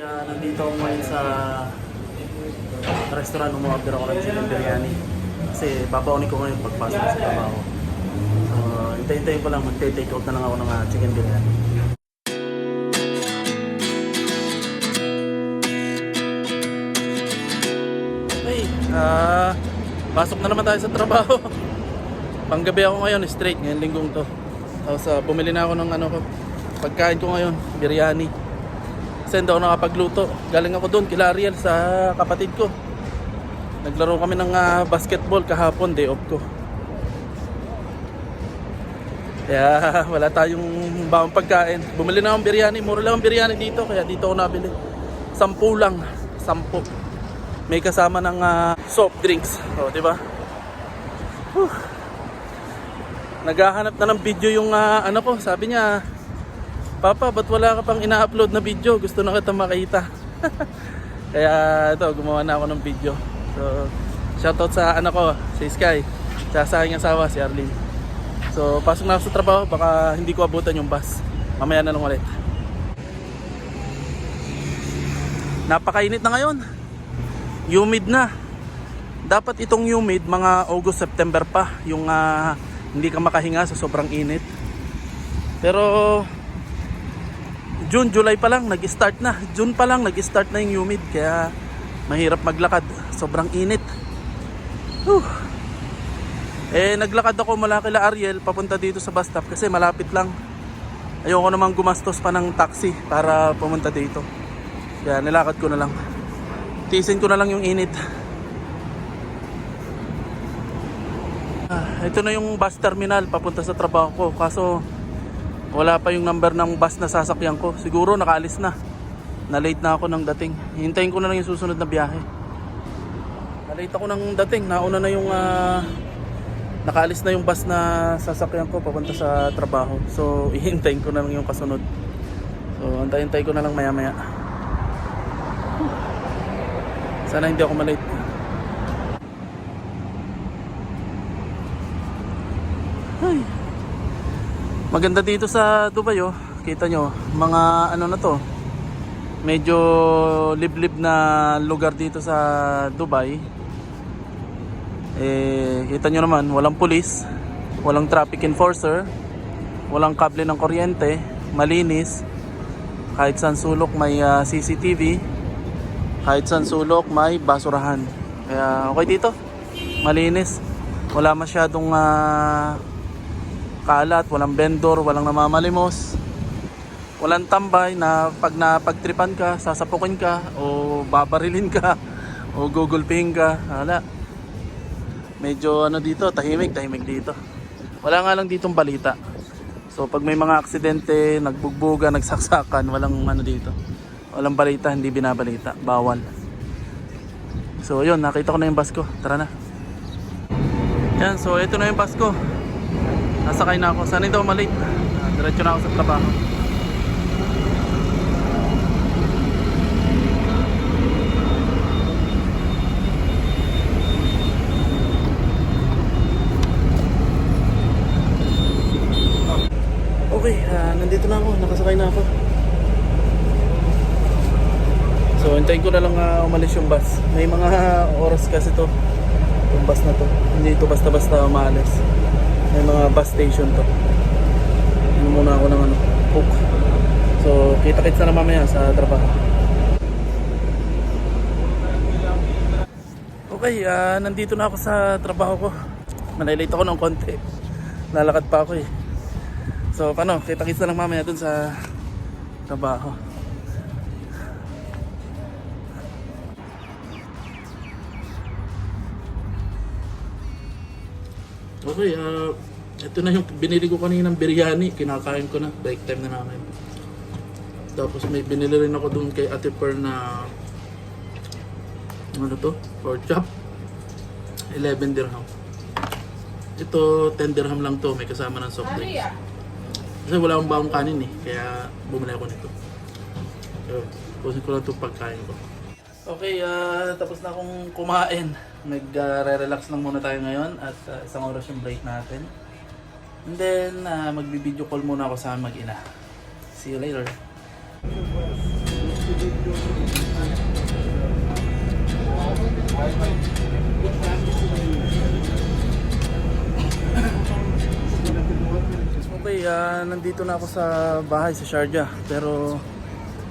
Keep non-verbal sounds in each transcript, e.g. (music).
ah, nandito ako ngayon sa restaurant. Umorder ako ng chicken biryani. Kasi babaonin ko ngayon pagpasok sa trabaho. So, hintay-hintayin ko lang. Magte-take out na lang ako ng ah, chicken biryani. Okay, ah, pasok na naman tayo sa trabaho. (laughs) Panggabi ako ngayon, straight, ngayon linggong to. Tapos ah, bumili na ako ng ano ko, pagkain ko ngayon, biryani. Kasi ako nakapagluto. Galing ako doon, kila Ariel, sa kapatid ko. Naglaro kami ng ah, basketball kahapon, day off ko. Kaya (laughs) wala tayong bawang pagkain. Bumili na akong biryani. Mura lang ang biryani dito, kaya dito ako nabili. Sampu lang. Sampu. May kasama ng ah, soft drinks. O, di ba? Naghahanap na ng video yung ah, ano ko. Sabi niya, Papa, ba't wala ka pang ina-upload na video? Gusto na kita makita. (laughs) Kaya ito, gumawa na ako ng video. So, shoutout sa anak ko, si Sky. Tsaka sa aking asawa, si Arlene. So, pasok na ako sa trabaho, baka hindi ko abutan yung bus. Mamaya na lang ulit. Napakainit na ngayon. Humid na. Dapat itong humid, mga August, September pa, yung ah, hindi ka makahinga sa sobrang init. Pero June, July pa lang nag-start na. June pa lang nag-start na yung humid kaya mahirap maglakad. Sobrang init. Whew. Eh naglakad ako mula kila Ariel papunta dito sa bus stop kasi malapit lang. Ayoko namang gumastos pa ng taxi para pumunta dito. Kaya nilakad ko na lang. Tisin ko na lang yung init. Ah, ito na yung bus terminal papunta sa trabaho ko. Kaso wala pa yung number ng bus na sasakyan ko. Siguro nakaalis na. Na-late na ako ng dating. Hintayin ko na lang yung susunod na biyahe. Na-late ako ng dating. Nauna na yung... ah, nakaalis na yung bus na sasakyan ko papunta sa trabaho. So, (laughs) ihintayin ko na lang yung kasunod. So, antay-antay ko na lang maya-maya. Sana hindi ako malate. Ay. Maganda dito sa Dubai oh. Kita nyo, mga ano na to. Medyo liblib na lugar dito sa Dubai. Eh, kita nyo naman, walang pulis, walang traffic enforcer, walang kable ng kuryente, malinis. Kahit saan sulok may ah, CCTV, kahit saan sulok may basurahan. Kaya okay dito, malinis. Wala masyadong ah, kalat, walang vendor, walang namamalimos. Walang tambay na pag napagtripan ka, sasapukin ka, o babarilin ka, (laughs) o gugulpihin ka. Wala. Medyo ano dito, tahimik, tahimik dito. Wala nga lang ditong balita. So pag may mga aksidente, nagbugbuga, (laughs) nagsaksakan, walang ano dito. Walang balita, hindi binabalita. Bawal. So yun, nakita ko na yung bus ko. Tara na. Yan, so ito na yung bus ko. Nasakay na ako. Sana hindi ako malate. Ah, Diretso na ako sa trabaho. Okay, ah, nandito na ako. Nakasakay na ako. So, hintayin ko na lang ah, umalis yung bus. May mga oras kasi to. Yung bus na to. Hindi ito basta-basta umalis. May mga bus station to. Ano muna ako ng ano, hook. So, kita-kits na lang mamaya sa trabaho. Okay, ah, nandito na ako sa trabaho ko. Malilate ako ng konti. Lalakad pa ako eh. So, paano? Kita-kits na lang mamaya dun sa trabaho. Okay, ah, ito na yung binili ko kaninang biryani. Kinakain ko na. Break time na namin. Tapos may binili rin ako dun kay Ate Per na ano to? Pork chop. 11 dirham. Ito 10 dirham lang to. May kasama ng soft drinks. Kasi wala akong baong kanin eh. Kaya bumili ako nito. So, pusin ko lang itong pagkain ko. Okay, uh, tapos na akong kumain. Nag-relax uh, lang muna tayo ngayon at uh, isang oras yung break natin. And then, uh, magbi-video call muna ako sa mag-ina. See you later. Okay, uh, nandito na ako sa bahay sa Sharjah pero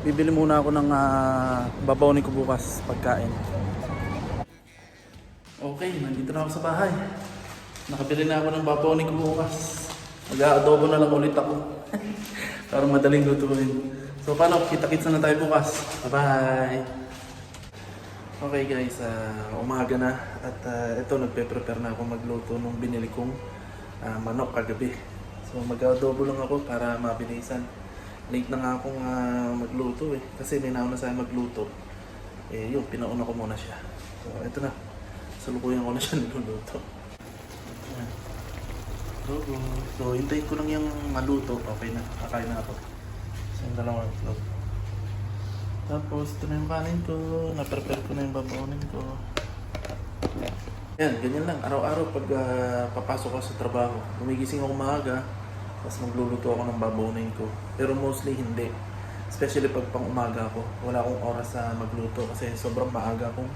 bibili muna ako ng uh, babawnin ko bukas pagkain. Okay, nandito na ako sa bahay. Nakabili na ako ng babawnin ko bukas. Mag-aadobo na lang ulit ako. (laughs) Para madaling lutuin. So paano, kita-kits na tayo bukas. Bye-bye! Okay guys, ah, umaga na at ah, ito nagpe-prepare na ako magluto nung binili kong ah, manok kagabi. So mag-adobo lang ako para mabilisan. Late na nga akong ah, magluto eh kasi may nauna sa magluto. Eh yun, pinauna ko muna siya. So ito na, salukuyan ko na siya (laughs) niluluto. Adobo. So hintayin ko lang yung maluto. Okay na, kakain na ako. So yung dalawang vlog. Tapos, ito na yung kanin ko. Na-prepare ko na yung babaunin ko. Yan, ganyan lang. Araw-araw pag ah, papasok ako sa trabaho, gumigising ako maaga, tapos magluluto ako ng babaunin ko. Pero mostly hindi. Especially pag pang umaga ako. Wala akong oras sa magluto kasi sobrang maaga akong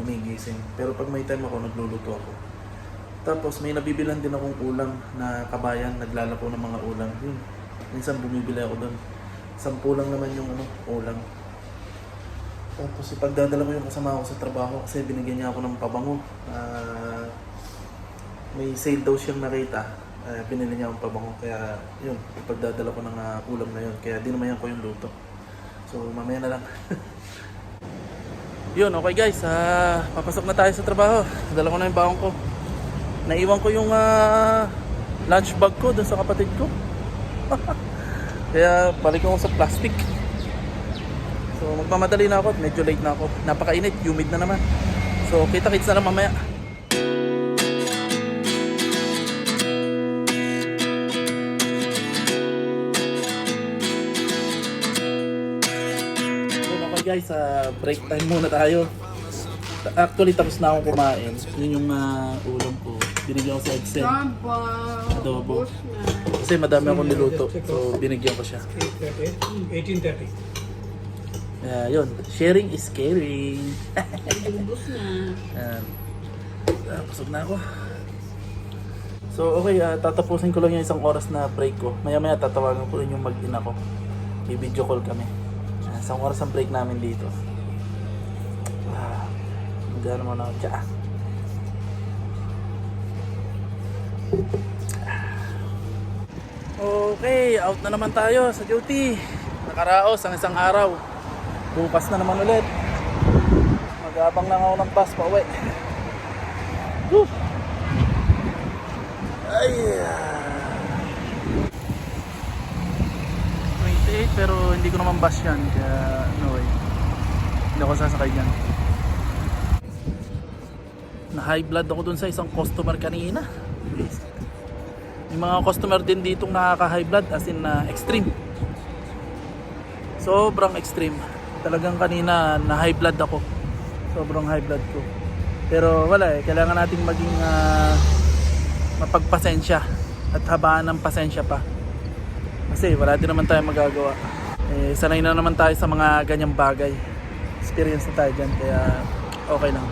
gumigising. Pero pag may time ako, nagluluto ako. Tapos may nabibilan din akong ulam na kabayan, naglalako ng mga ulam. Yun. Minsan bumibili ako doon. Sampu lang naman yung ano, ulam. Tapos ipagdadala ko yung kasama ko sa trabaho kasi binigyan niya ako ng pabango. Ah, may sale daw siyang nakita. Uh, binili niya akong pabango. Kaya yun, ipagdadala ko ng ah, ulam na yun. Kaya dinamayan ko yung luto. So mamaya na lang. (laughs) yun, okay guys. ah papasok na tayo sa trabaho. Dala ko na yung baong ko. Naiwan ko yung ah, lunch bag ko dun sa kapatid ko. (laughs) Kaya balik ako sa plastic. So magmamadali na ako medyo late na ako. Napakainit, humid na naman. So kita-kits na lang mamaya. Guys, ah, break time muna tayo. Actually tapos na akong kumain. Yun yung ah, ulam ko. Binigyan ko sa Excel. Adobo. Kasi madami akong niluto. So binigyan ko siya. 1830. Kaya yun, sharing is caring. Ubus (laughs) na. Ayan. Ah, busog na ako. So okay, ah, tatapusin ko lang yung isang oras na break ko. Maya maya tatawagan ko rin yung mag-ina ko. I-video call kami. Isang oras ang break namin dito. Ah, Magano mo na ako. Tsa. Okay, out na naman tayo sa duty. Nakaraos ang isang araw. Bukas na naman ulit. Mag-abang lang ako ng bus pa uwi. (laughs) Whew. Ay. ah. Pero hindi ko naman bus yan kaya no way. Hindi ako sasakay dyan. Na high blood ako dun sa isang customer kanina. Yung mga customer din ditong nakaka-high blood as in na extreme. Sobrang extreme. Talagang kanina na high blood ako. Sobrang high blood ko. Pero wala eh, kailangan nating maging ah, mapagpasensya at habaan ng pasensya pa. Kasi wala din naman tayo magagawa. Eh, sanay na naman tayo sa mga ganyang bagay. Experience na tayo dyan, kaya okay lang.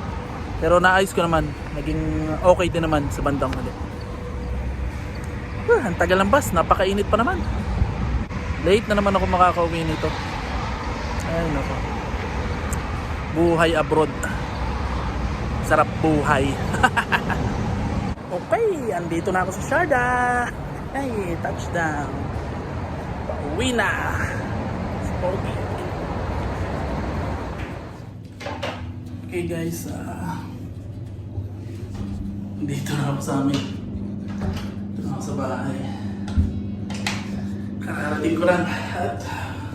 Pero naayos ko naman, naging okay din naman sa bandang huli. Ah, ang tagal ng bus, napakainit pa naman. Late na naman ako makakauwi nito. Ay, nako. Buhay abroad. Sarap buhay. (laughs) okay, andito na ako sa Sharda. Ay, touchdown. Pauwi na. Okay guys, ah dito na ako sa amin. Dito na ako sa bahay. Kakarating ko lang at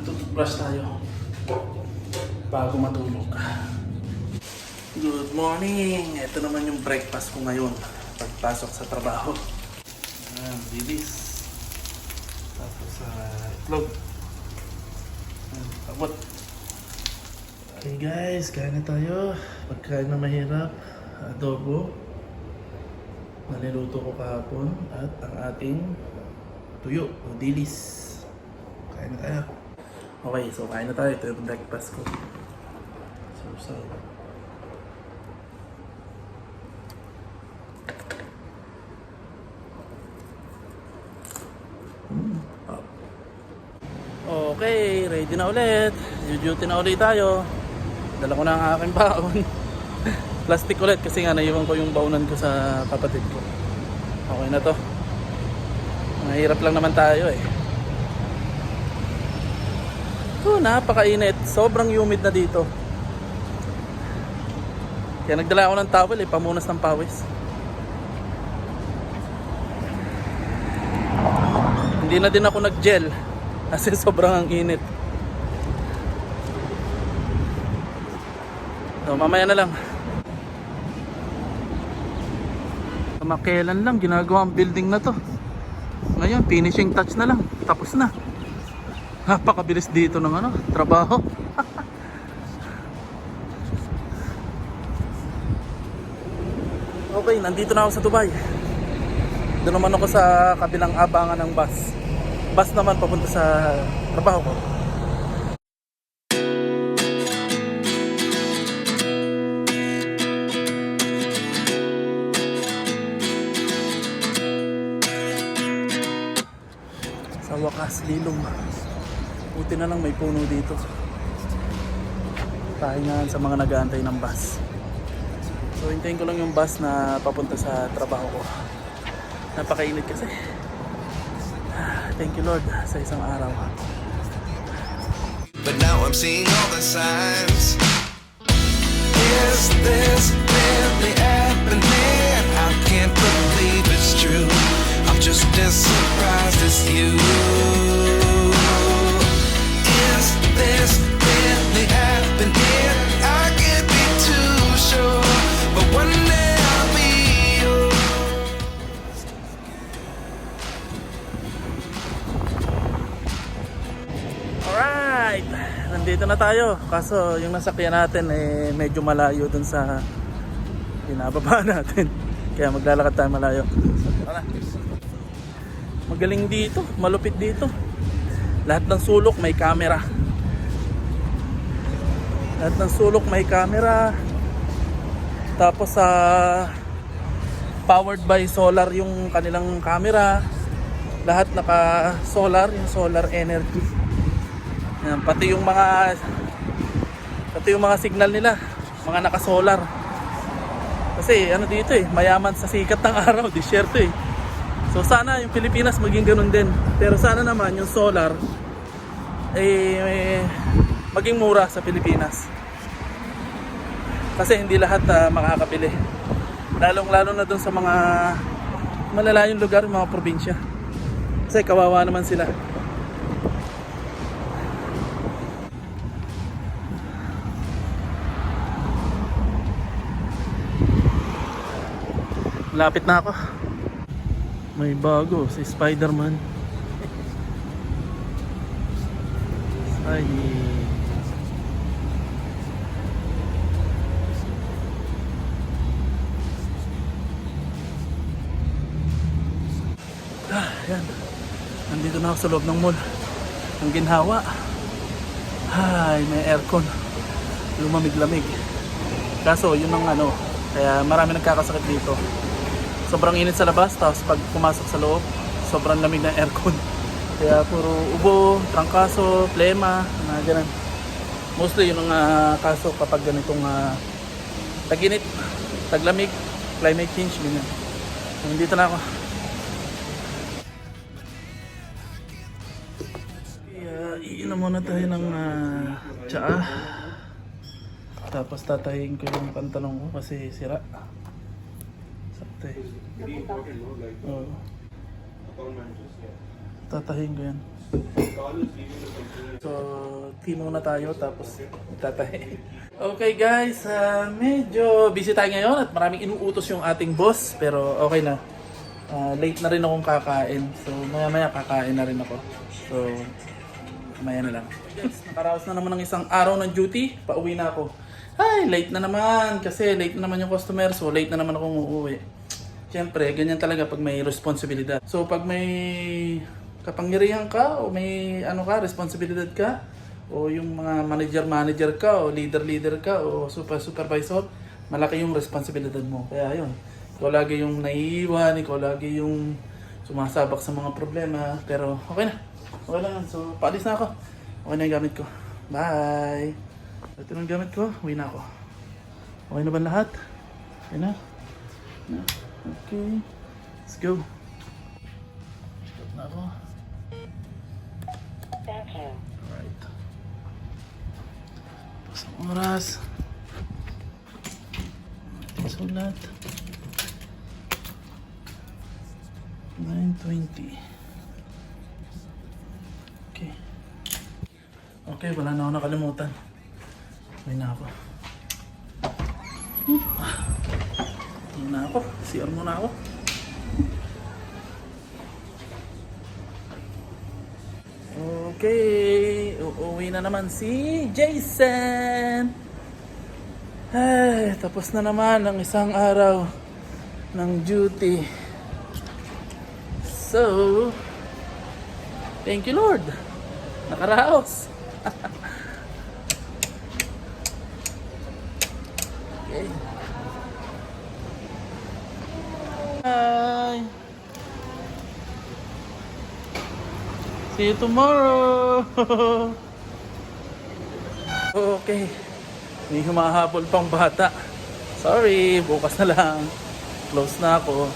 tutubrush tayo bago matulog. Good morning! Ito naman yung breakfast ko ngayon pagpasok sa trabaho. Ayan, bilis. Tapos uh, itlog. Abot. Okay guys, kain na tayo. Pagkain na mahirap. Adobo. Naliluto ko kahapon. At ang ating tuyo o dilis. Kain na tayo. Okay, so kain na tayo. Ito yung breakfast ko. So, so. Mm. Ready na ulit. Duty na ulit tayo. Dala ko na ang aking baon. (laughs) Plastic ulit kasi nga naiwan ko yung baonan ko sa kapatid ko. Okay na to. Mahirap lang naman tayo eh. Oh, napakainit. Sobrang humid na dito. Kaya nagdala ako ng towel eh, pamunas ng pawis. Hindi na din ako nag-gel (laughs) kasi sobrang ang init. So, mamaya na lang. Kamakailan lang ginagawa ang building na to. Ngayon, finishing touch na lang. Tapos na. Napakabilis dito ng ano, trabaho. (laughs) okay, nandito na ako sa Dubai. Doon naman ako sa kabilang abangan ng bus. Bus naman papunta sa trabaho ko. Sa wakas, lilong. Buti na lang may puno dito. Pahingahan sa mga nag-aantay ng bus. So, hintayin ko lang yung bus na papunta sa trabaho ko. Napakainit kasi. (sighs) Thank you Lord sa isang araw. But now I'm seeing all the signs. Is this really happening? I can't believe it's true. Just as surprised as you. Is this really happening? I can't be too sure, but one day I'll be yours. Alright! Nandito na tayo. Kaso yung nasakyan natin eh medyo malayo dun sa pinababa (laughs) natin. Kaya maglalakad tayo malayo. Tara. Magaling dito. Malupit dito. Lahat ng sulok may camera. Lahat ng sulok may camera. Tapos sa powered by solar yung kanilang camera. Lahat naka solar, yung solar energy. Yan, pati yung mga pati yung mga signal nila, mga naka-solar. Kasi ano dito eh, mayaman sa sikat ng (laughs) araw, disyerto eh. So sana yung Pilipinas maging ganun din. Pero sana naman yung solar eh, eh, maging mura sa Pilipinas. Kasi hindi lahat ah, makakabili. Lalong lalo na dun sa mga malalayong lugar, mga probinsya. Kasi kawawa naman sila. Lapit na ako. May bago si Spider-Man. Ay. Ah, yan. Nandito na ako sa loob ng mall. Ang ginhawa. Ay, may aircon. Lumamig-lamig. Kaso, yun ang ano, kaya marami nagkakasakit dito. Sobrang init sa labas, tapos pag pumasok sa loob, sobrang lamig ng aircon. (laughs) Kaya puro ubo, trangkaso, plema, mga ganun. Mostly yun ang ah, kaso kapag ganitong uh, tag-init, taglamig, climate change, ganyan. Nandito na ako. Kaya iinom muna tayo ng uh, tsaa. Tapos tatahin ko yung pantalon ko kasi sira. Eh. Oo. Tatahin ko yan. So, team muna tayo tapos tatahin. Okay guys, ah, medyo busy tayo ngayon at maraming inuutos yung ating boss pero okay na. Ah, late na rin akong kakain. So, maya maya kakain na rin ako. So, Maya na lang. Guys, nakaraos na naman ng isang araw ng duty. Pauwi na ako. Ay, late na naman. Kasi late na naman yung customer. So, late na naman akong uuwi. Siyempre, ganyan talaga pag may responsibilidad. So, pag may kapangyarihan ka o may ano ka, responsibilidad ka o yung mga manager-manager ka o leader-leader ka o super-supervisor, malaki yung responsibilidad mo. Kaya yun, ikaw lagi yung naiiwan, ikaw lagi yung sumasabak sa mga problema. Pero okay na. Okay lang. So, paalis na ako. Okay na yung gamit ko. Bye! Ito na yung gamit ko. Uwi na ako. Okay na ba lahat? Okay na? na? Okay. Let's go. Stop na ako. Thank you. Alright. Tapos ang oras. Ating sulat. 9.20. Okay. Okay, wala na ako nakalimutan. May na ako. May na ako. CR muna ako. Okay, uuwi na naman si Jason. Ay, tapos na naman ang isang araw ng duty. So, thank you Lord. Nakaraos. okay. Bye. See you tomorrow. (laughs) okay. May humahabol pang bata. Sorry, bukas na lang. Close na ako.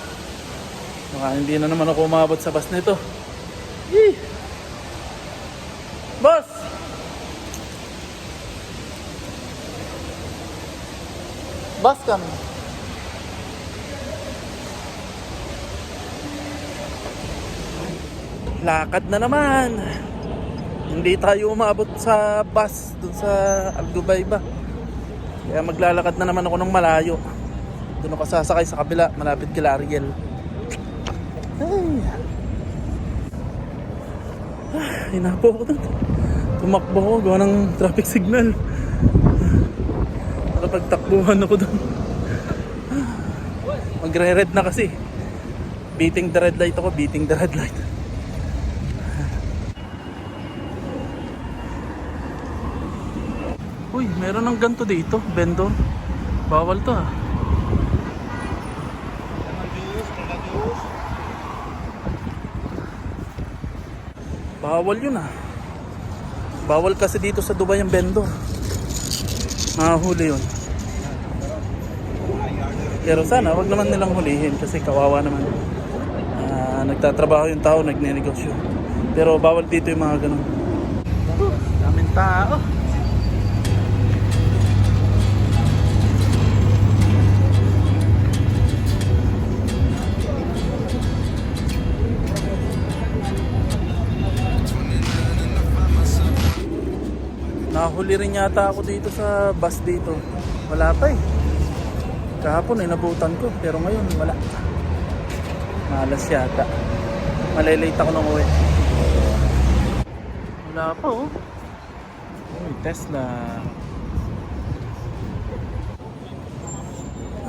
Baka hindi na naman ako umabot sa bus nito. Yee! Boss! Bus kami. Lakad na naman. Hindi tayo umabot sa bus dun sa Algubayba. Kaya maglalakad na naman ako ng malayo. Doon ako sasakay sa kabila, malapit kila Ariel. Ay. Ah, hinapo dun. Tumakbo ako, gawa ng traffic signal. Nakapagtakbuhan ako dun. Magre-red na kasi. Beating the red light ako, beating the red light. Uy, meron ng ganto dito, vendor. Bawal to ah. Bawal yun ah. Bawal kasi dito sa Dubai ang vendor. Mahuli yun. Pero sana, wag naman nilang hulihin kasi kawawa naman. Ah, nagtatrabaho yung tao, nagnenegosyo. Pero bawal dito yung mga ganun. Uh, daming tao. Nahuli rin yata ako dito sa bus dito. Wala pa eh. Kahapon inabutan ko pero ngayon wala. Malas yata. Malilate ako ng uwi. Wala pa oh. Uy, Tesla.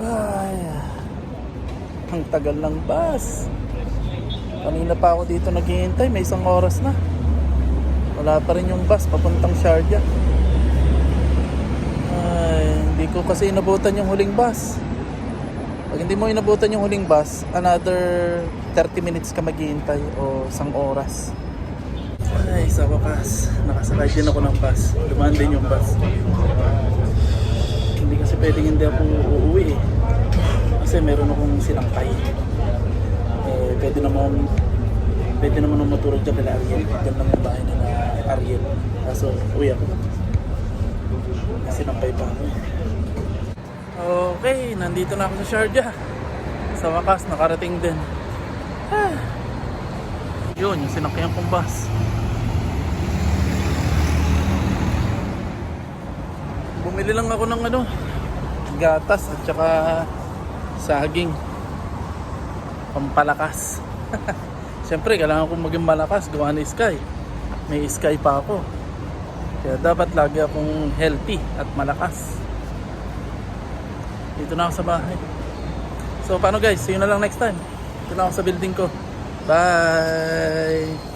Ay. Ang tagal ng bus. Kanina pa ako dito naghihintay, may isang oras na. Wala pa rin yung bus papuntang Sharjah. Hindi ko kasi inabutan yung huling bus. Pag hindi mo inabutan yung huling bus, another 30 minutes ka maghihintay o isang oras. Ay, sa wakas, nakasakay din ako ng bus. Dumaan din yung bus. Hindi kasi pwedeng hindi ako uuwi eh. Kasi meron akong sinangkay. Eh, pwede naman pwede naman nung matulog dyan kila Ariel. Diyan lang yung bahay nila Ariel. Kaso, uwi ako. Kasi nampay pa ako. Okay, nandito na ako sa Sharjah. Sa wakas, nakarating din. Ah. (sighs) Yun, yung sinakyan kong bus. Bumili lang ako ng ano, gatas at saka saging. Pampalakas. (laughs) Siyempre, kailangan kong maging malakas. Gawa ni Sky. May Sky pa ako. Kaya dapat lagi akong healthy at malakas. Dito na ako sa bahay. So, paano guys? See you na lang next time. Dito na ako sa building ko. Bye!